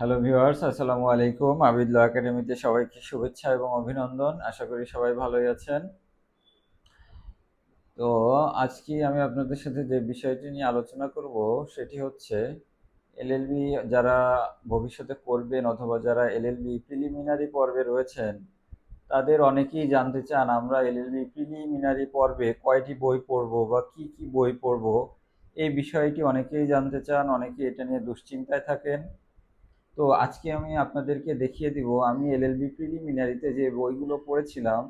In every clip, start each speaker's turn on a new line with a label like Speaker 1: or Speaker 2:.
Speaker 1: Hello viewers আসসালামু আলাইকুম। আবিদ একাডেমিতে সবাইকে শুভেচ্ছা এবং অভিনন্দন। আশা করি সবাই ভালোই আছেন। তো আজকে আমি আপনাদের সাথে যে বিষয়টি নিয়ে আলোচনা করব, সেটি হচ্ছে এলএলবি যারা ভবিষ্যতে করবেন অথবা যারা এলএলবি প্রিলিমিনারি পর্বে রয়েছেন, তাদের অনেকেই জানতে চান আমরা এলএলবি প্রিলিমিনারি পর্বে কয়টি বই পড়ব বা কি কি বই পড়ব। এই বিষয়টি অনেকেই জানতে চান, অনেকেই এটা নিয়ে দুশ্চিন্তায় থাকেন। তো আজকে আমি আপনাদেরকে দেখিয়ে দিব, আমি এলএলবি প্রিলিমিনারিতে যে বইগুলো পড়েছিলাম,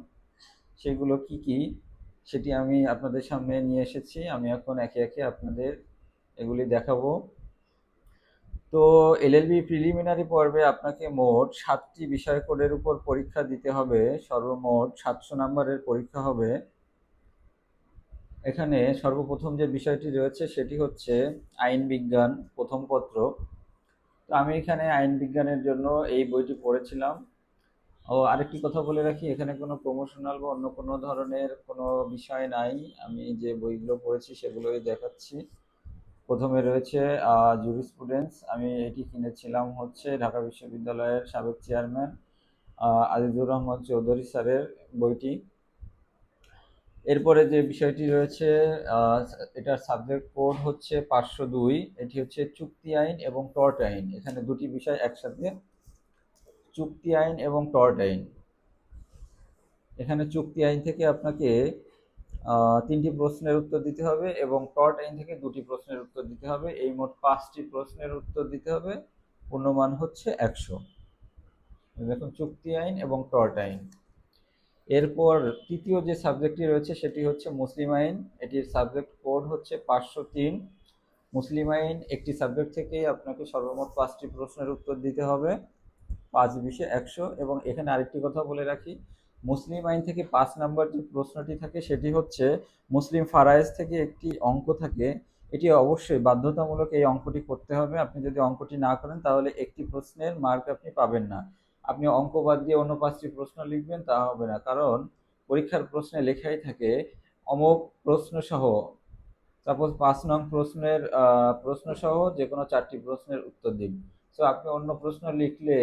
Speaker 1: সেগুলো কি কি? সেটি আমি আপনাদের সামনে নিয়ে এসেছি, আমি এখন একে একে আপনাদের এগুলি দেখাবো। তো এলএলবি প্রিলিমিনারি পর্বে আপনাকে মোট সাতটি বিষয় কোডের উপর পরীক্ষা দিতে হবে, সর্বমোট সাতশো নম্বরের পরীক্ষা হবে। এখানে সর্বপ্রথম যে বিষয়টি রয়েছে, সেটি হচ্ছে আইন বিজ্ঞান প্রথম পত্র। তো আমি এখানে আইন বিজ্ঞানের জন্য এই বইটি পড়েছিলাম। ও, আরেকটি কথা বলে রাখি, এখানে কোনো প্রমোশনাল বা অন্য কোনো ধরনের কোনো বিষয় নাই। আমি যে বইগুলো পড়েছি সেগুলোই দেখাচ্ছি। প্রথমে রয়েছে জুরিসপ্রুডেন্স আমি এটি কিনেছিলাম হচ্ছে ঢাকা বিশ্ববিদ্যালয়ের সাবেক চেয়ারম্যান আজিজুর রহমান চৌধুরী স্যারের বইটি। এরপরে যে বিষয়টি রয়েছে এটার সাবজেক্ট কোড হচ্ছে পাঁচশো দুই। এটি হচ্ছে চুক্তি আইন এবং টর্ট আইন। এখানে দুটি বিষয় একসাথে। চুক্তি আইন এবং টর্ট আইন। এখানে চুক্তি আইন থেকে আপনাকে তিনটি প্রশ্নের উত্তর দিতে হবে এবং টর্ট আইন থেকে দুটি প্রশ্নের উত্তর দিতে হবে। এই মোট পাঁচটি প্রশ্নের উত্তর দিতে হবে। পূর্ণমান হচ্ছে একশো। দেখুন, চুক্তি আইন এবং টর্ট আইন। এরপর তৃতীয় যে সাবজেক্টটি রয়েছে সেটি হচ্ছে মুসলিম আইন। এটির সাবজেক্ট কোড হচ্ছে পাঁচশো তিন। মুসলিম আইন একটি সাবজেক্ট থেকেই আপনাকে সর্বমোট পাঁচটি প্রশ্নের উত্তর দিতে হবে, পাঁচ, বিশে একশো। এবং এখানে আরেকটি কথা বলে রাখি, মুসলিম আইন থেকে পাঁচ নাম্বার যে প্রশ্নটি থাকে সেটি হচ্ছে, মুসলিম ফারাইজ থেকে একটি অঙ্ক থাকে, এটি অবশ্যই বাধ্যতামূলক এই অঙ্কটি করতে হবে। আপনি যদি অঙ্কটি না করেন তাহলে একটি প্রশ্নের মার্ক আপনি পাবেন না। আপনি অঙ্ক বাদ দিয়ে অন্য পাঁচটি প্রশ্ন লিখবেন, তা হবে না। কারণ পরীক্ষার প্রশ্নে লেখাই থাকে অমুক প্রশ্ন সহ সাপোজ পাঁচ নং প্রশ্নের প্রশ্ন সহ যে কোনো চারটি প্রশ্নের উত্তর দিন। সো আপনি অন্য প্রশ্ন লিখলে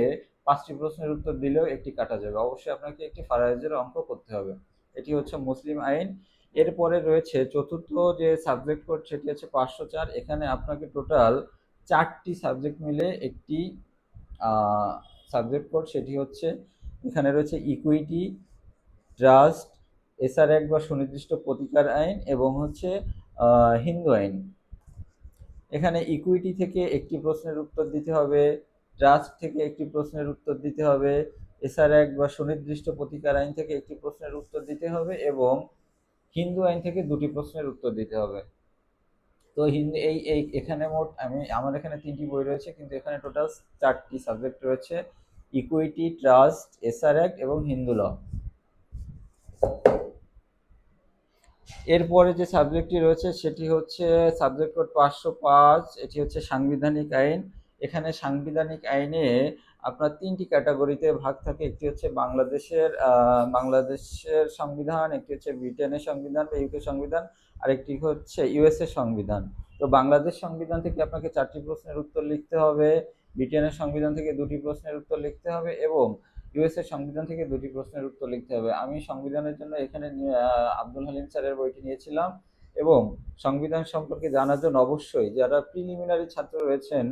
Speaker 1: পাঁচটি প্রশ্নের উত্তর দিলেও একটি কাটা যাবে। অবশ্যই আপনাকে একটি ফারাইজের অঙ্ক করতে হবে। এটি হচ্ছে মুসলিম আইন। এরপরে রয়েছে চতুর্থ যে সাবজেক্ট কোড, সেটি হচ্ছে পাঁচশো চার। এখানে আপনাকে টোটাল চারটি সাবজেক্ট মিলে একটি সাবজেক্ট কোড সেটি হচ্ছে এখানে রয়েছে ইকুইটি ট্রাস্ট এসআর এক বা সুনির্দিষ্ট প্রতিকার আইন এবং হচ্ছে হিন্দু আইন। এখানে ইকুইটি থেকে একটি প্রশ্নের উত্তর দিতে হবে ট্রাস্ট থেকে একটি প্রশ্নের উত্তর দিতে হবে এসআর এক বা সুনির্দিষ্ট প্রতিকার আইন থেকে একটি প্রশ্নের উত্তর দিতে হবে এবং হিন্দু আইন থেকে দুটি প্রশ্নের উত্তর দিতে হবে। তো হিন্দু এই এই, এখানে মোট আমি, আমার এখানে তিনটি বই রয়েছে কিন্তু এখানে টোটাল চারটি সাবজেক্ট রয়েছে। ইকুইটি ট্রাস্ট এসআর অ্যাক্ট এবং হিন্দু ল এরপরে যে সাবজেক্টটি রয়েছে, সেটি হচ্ছে সাবজেক্ট কোড পাঁচশো পাঁচ, এটি হচ্ছে সাংবিধানিক আইন। এখানে সাংবিধানিক আইনে আপনার তিনটি ক্যাটাগরিতে ভাগ থাকে, একটি হচ্ছে বাংলাদেশের বাংলাদেশের সংবিধান, একটি হচ্ছে ব্রিটেনের সংবিধান বা ইউকে সংবিধান, আর একটি হচ্ছে ইউএসএ সংবিধান। তো বাংলাদেশ সংবিধান থেকে আপনাকে চারটি প্রশ্নের উত্তর লিখতে হবে। ব্রিটেনের সংবিধান থেকে দুটি প্রশ্নের উত্তর লিখতে হবে এবং ইউএসএ সংবিধান থেকে দুটি প্রশ্নের উত্তর লিখতে হবে। আমি সংবিধানের জন্য এখানে আব্দুল হালিম স্যারের বইটি নিয়েছিলাম এবং সংবিধান সম্পর্কে জানার জন্য অবশ্যই যারা প্রিলিমিনারি ছাত্র রয়েছেন,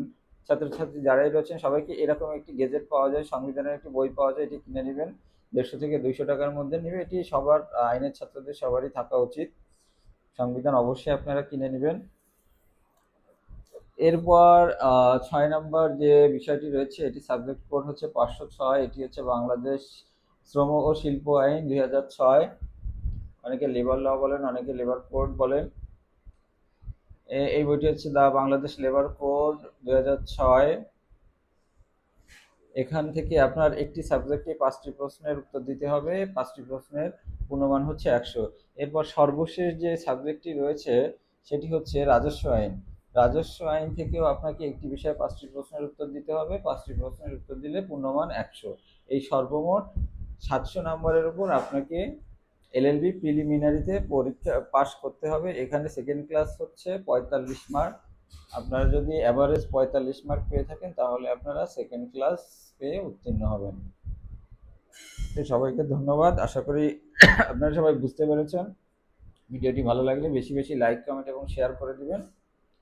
Speaker 1: ছাত্রছাত্রী যারাই রয়েছেন, সবাইকে এরকম একটি গেজেট পাওয়া যায়, সংবিধানের একটি বই পাওয়া যায়, এটি কিনে নেবেন। দেড়শো থেকে দুইশো টাকার মধ্যে নেবে। এটি সবার আইনের ছাত্রদের সবারই থাকা উচিত। সংবিধান অবশ্যই আপনারা কিনে নেবেন। এরপর ছয় নম্বর যে বিষয়টি রয়েছে, এটি সাবজেক্ট কোড হচ্ছে পাঁচশো ছয়, এটি হচ্ছে বাংলাদেশ শ্রম ও শিল্প আইন দুই হাজার ছয়। অনেকে লেবার ল বলেন, অনেকে লেবার কোড বলেন। এই বইটি হচ্ছে দা বাংলাদেশ লেবার কোড দুই হাজার ছয়। এখান থেকে আপনার একটি সাবজেক্টে পাঁচটি প্রশ্নের উত্তর দিতে হবে, পাঁচটি প্রশ্নের পূর্ণমান হচ্ছে একশো। এরপর সর্বশেষ যে সাবজেক্টটি রয়েছে, সেটি হচ্ছে রাজস্ব আইন। রাজস্ব আইন থেকেও আপনাকে একটি বিষয়ে পাঁচটি প্রশ্নের উত্তর দিতে হবে। পাঁচটি প্রশ্নের উত্তর দিলে পূর্ণমান একশো। এই সর্বমোট সাতশো নম্বরের উপর আপনাকে এলএলবি প্রিলিমিনারিতে পরীক্ষা পাস করতে হবে। এখানে সেকেন্ড ক্লাস হচ্ছে পঁয়তাল্লিশ মার্ক। আপনারা যদি অ্যাভারেজ পঁয়তাল্লিশ মার্ক পেয়ে থাকেন, তাহলে আপনারা সেকেন্ড ক্লাস পেয়ে উত্তীর্ণ হবেন। তো সবাইকে ধন্যবাদ। আশা করি আপনারা সবাই বুঝতে পেরেছেন। ভিডিওটি ভালো লাগলে বেশি বেশি লাইক, কমেন্ট এবং শেয়ার করে দিবেন।